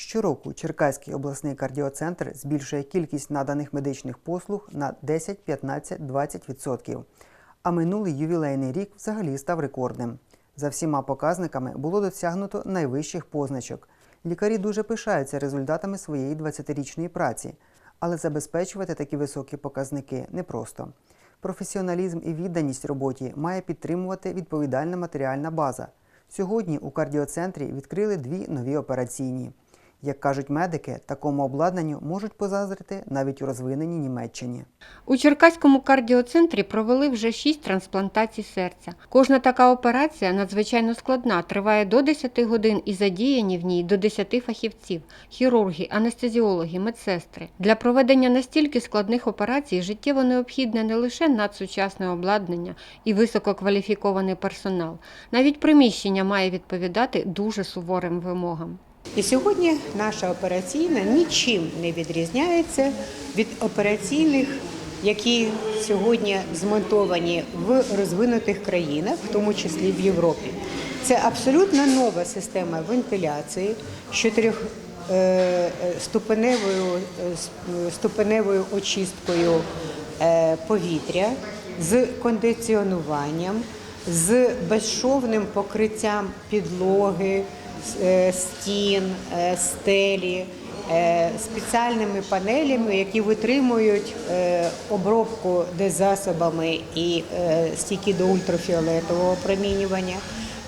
Щороку Черкаський обласний кардіоцентр збільшує кількість наданих медичних послуг на 10, 15, 20%. А минулий ювілейний рік взагалі став рекордним. За всіма показниками було досягнуто найвищих позначок. Лікарі дуже пишаються результатами своєї 20-річної праці, але забезпечувати такі високі показники непросто. Професіоналізм і відданість роботі має підтримувати відповідальна матеріальна база. Сьогодні у кардіоцентрі відкрили дві нові операційні. Як кажуть медики, такому обладнанню можуть позаздрити навіть у розвиненій Німеччині. У Черкаському кардіоцентрі провели вже 6 трансплантацій серця. Кожна така операція надзвичайно складна, триває до 10 годин і задіяні в ній до 10 фахівців – хірурги, анестезіологи, медсестри. Для проведення настільки складних операцій життєво необхідне не лише надсучасне обладнання і висококваліфікований персонал. Навіть приміщення має відповідати дуже суворим вимогам. І сьогодні наша операційна нічим не відрізняється від операційних, які сьогодні змонтовані в розвинутих країнах, в тому числі в Європі. Це абсолютно нова система вентиляції з чотирьох е, ступеневою, очисткою е, повітря, з кондиціонуванням, з безшовним покриттям підлоги, стін, е, стелі, е, спеціальними панелями, які витримують е, обробку дезасобами і е, стійкі до ультрафіолетового промінювання.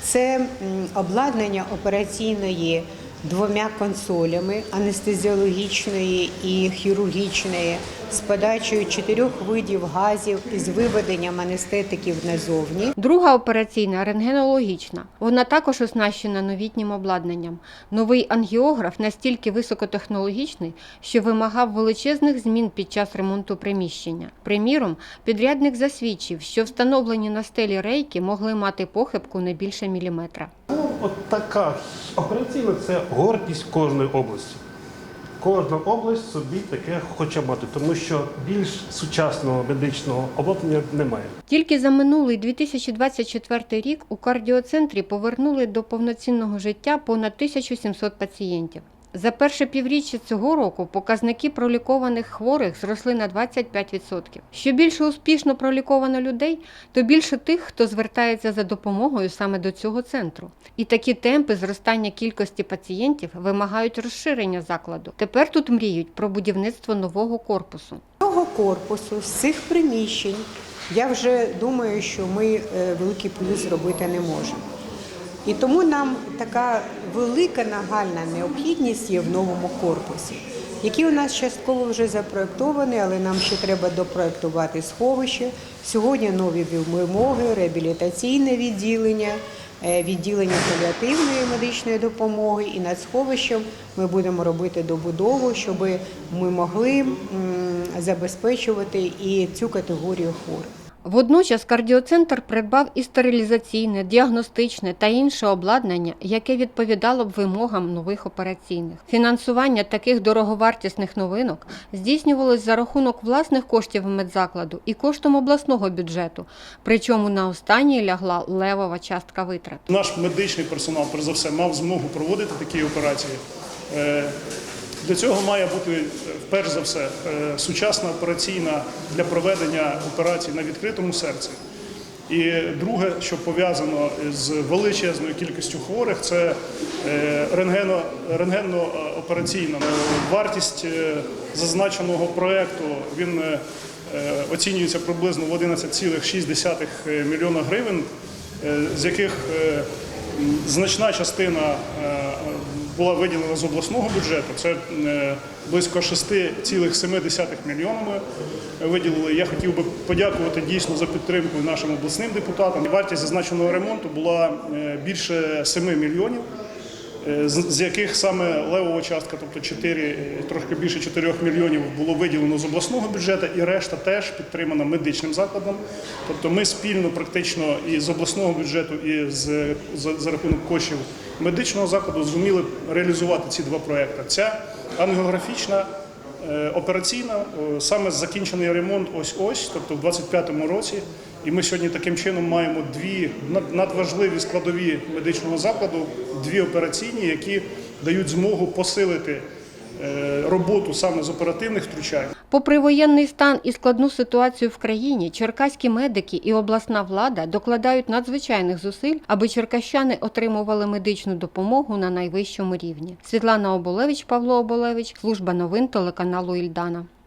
Це обладнання операційної двома консолями анестезіологічної і хірургічної з подачею чотирьох видів газів і з виведенням анестетиків назовні. Друга операційна рентгенологічна. Вона також оснащена новітнім обладнанням. Новий ангіограф настільки високотехнологічний, що вимагав величезних змін під час ремонту приміщення. Приміром, підрядник засвідчив, що встановлені на стелі рейки могли мати похибку не більше міліметра. От така операційна це гордість кожної області. Кожна область собі таке хоче мати, тому що більш сучасного медичного обладнання немає. Тільки за минулий 2024 рік у кардіоцентрі повернули до повноцінного життя понад 1700 пацієнтів. За перше півріччя цього року показники пролікованих хворих зросли на 25%. Що більше успішно проліковано людей, то більше тих, хто звертається за допомогою саме до цього центру. І такі темпи зростання кількості пацієнтів вимагають розширення закладу. Тепер тут мріють про будівництво нового корпусу. Цього корпусу, з цих приміщень, я вже думаю, що ми е, великий плюс робити не можемо. І тому нам така велика нагальна необхідність є в новому корпусі, який у нас частково вже запроектований, але нам ще треба допроектувати сховище. Сьогодні нові вимоги, реабілітаційне відділення, е, відділення паліативної медичної допомоги. І над сховищем ми будемо робити добудову, щоб ми могли забезпечувати і цю категорію хворих. Водночас кардіоцентр придбав і стерилізаційне, діагностичне та інше обладнання, яке відповідало б вимогам нових операційних. Фінансування таких дороговартісних новинок здійснювалось за рахунок власних коштів медзакладу і коштом обласного бюджету, причому на останній лягла левова частка витрат. Наш медичний персонал, перш за все, мав змогу проводити такі операції. Для цього має бути, е, перш за все, е, сучасна операційна для проведення операцій на відкритому серці. І друге, що пов'язано з величезною кількістю хворих, це е, рентгенно-операційна. Вартість е, зазначеного проєкту він оцінюється приблизно в 11,6 мільйона гривень, з яких значна частина була виділена з обласного бюджету. Це е, близько 6,7 мільйонами виділили. Я хотів би подякувати дійсно за підтримку нашим обласним депутатам. Вартість зазначеного ремонту була е, більше 7 мільйонів. Е, З яких саме левова частка, тобто 4, трошки більше 4 мільйонів було виділено з обласного бюджету, і решта теж підтримана медичним закладом. Тобто ми спільно практично і з обласного бюджету, і з, за, за рахунок коштів медичного закладу зуміли реалізувати ці два проекти. Ця ангіографічна е, операційна, саме закінчений ремонт ось-ось, тобто в 25-му році. І ми сьогодні таким чином маємо дві надважливі складові медичного закладу, дві операційні, які дають змогу посилити е, роботу саме з оперативних втручань. Попри воєнний стан і складну ситуацію в країні, черкаські медики і обласна влада докладають надзвичайних зусиль, аби черкащани отримували медичну допомогу на найвищому рівні. Світлана Оболевич, Павло Оболевич, служба новин телеканалу Ільдана.